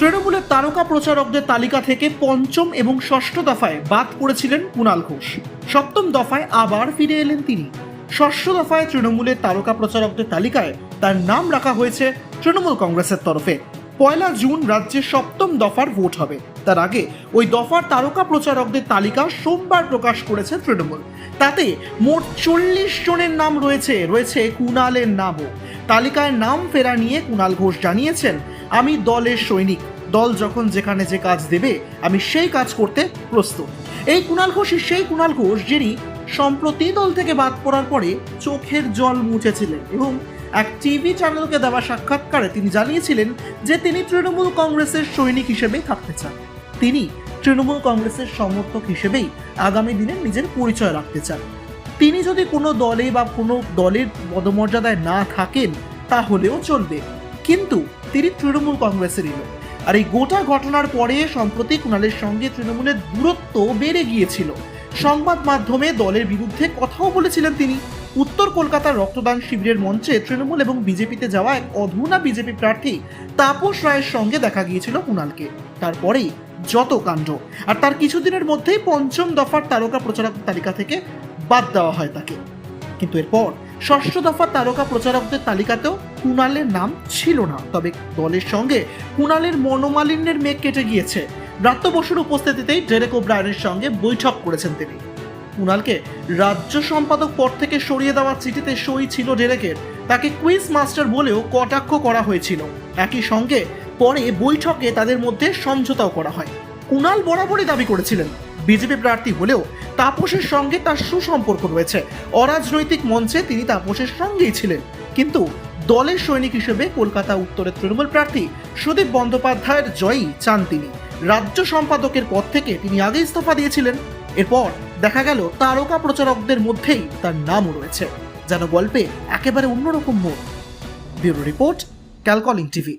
তৃণমূলের তারকা প্রচারকদের তালিকা থেকে পঞ্চম এবং ষষ্ঠ দফায় বাদ পড়েছিলেন কুণাল ঘোষ। সপ্তম দফায় আবার ফিরে এলেন তিনি। ষষ্ঠ দফায় তৃণমূলের তারকা প্রচারকদের তালিকায় তার নাম রাখা হয়েছে তৃণমূল কংগ্রেসের তরফে। পয়লা জুন রাজ্যে সপ্তম দফার ভোট হবে। তার আগে ওই দফার তারকা প্রচারকদের তালিকা সোমবার প্রকাশ করেছে তৃণমূল। তাতে মোট চল্লিশ জনের নাম রয়েছে রয়েছে কুণালের নামও। তালিকায় নাম ফেরা নিয়ে কুণাল ঘোষ জানিয়েছেন আমি দলের সৈনিক। দল যখন যেখানে যে কাজ দেবে, আমি সেই কাজ করতে প্রস্তুত। এই কুণাল ঘোষই সেই কুণাল ঘোষ যিনি সম্প্রতি দল থেকে বাদ পড়ার পরে চোখের জল মুছেছিলেন এবং এক টিভি চ্যানেলকে দেওয়া সাক্ষাৎকারে তিনি জানিয়েছিলেন যে তিনি তৃণমূল কংগ্রেসের সৈনিক হিসেবেই থাকতে চান। তিনি তৃণমূল কংগ্রেসের সমর্থক হিসেবেই আগামী দিনে নিজের পরিচয় রাখতে চান। তিনি যদি কোনো দলে বা কোনো দলের পদমর্যাদায় না থাকেন, তাহলেও চলবে। কিন্তু তিনি তৃণমূল কংগ্রেসেরই লোক আর এই গোটা ঘটনার পরে সম্প্রতি কুণালের সঙ্গে তৃণমূলের দূরত্ব বেড়ে গিয়েছিল। সংবাদ মাধ্যমে দলের বিরুদ্ধে কথাও বলেছিলেন তিনি। উত্তর কলকাতার রক্তদান শিবিরের মঞ্চে তৃণমূল এবং বিজেপিতে যাওয়া এক অধুনা বিজেপি প্রার্থী তাপস রায়ের সঙ্গে দেখা গিয়েছিল কুণালকে। তারপরেই যত কাণ্ড। আর তার কিছুদিনের মধ্যেই পঞ্চম দফার তারকা প্রচারক তালিকা থেকে বাদ দেওয়া হয় তাকে। কিন্তু এরপর ষষ্ঠ দফার তারকা প্রচারকদের তালিকাতেও কুণালের নাম ছিল না। তবে দলের সঙ্গে কুণালের মনোমালিন্যের মেঘ কেটে গিয়েছে। ব্রাত্য বসুর উপস্থিতিতেই ডেরেক ওব্রায়নের সঙ্গে বৈঠক করেছেন তিনি। কুণালকে রাজ্য সম্পাদক পদ থেকে সরিয়ে দেওয়ার চিঠিতে সই ছিল ডেরেকের। তাকে কুইজ মাস্টার বলেও কটাক্ষ করা হয়েছিল। একই সঙ্গে পরে বৈঠকে তাদের মধ্যে সমঝোতাও করা হয়। কুণাল বরাবরই দাবি করেছিলেন, বিজেপি প্রার্থী হলেও তাপসের সঙ্গে তার সুসম্পর্ক রয়েছে। অরাজনৈতিক মঞ্চে তিনি তাপসের সঙ্গেই ছিলেন। কিন্তু দলের সৈনিক হিসেবে কলকাতা উত্তরের তৃণমূল প্রার্থী সুদীপ বন্দ্যোপাধ্যায়ের জয়ই চান তিনি। রাজ্য সম্পাদকের পদ থেকে তিনি আগে ইস্তফা দিয়েছিলেন। এরপর দেখা গেল তারকা প্রচারকদের মধ্যেই তার নামও রয়েছে। যেন গল্পে একেবারে অন্যরকম মোড়। ব্যুরো রিপোর্ট, ক্যালকলিং টিভি।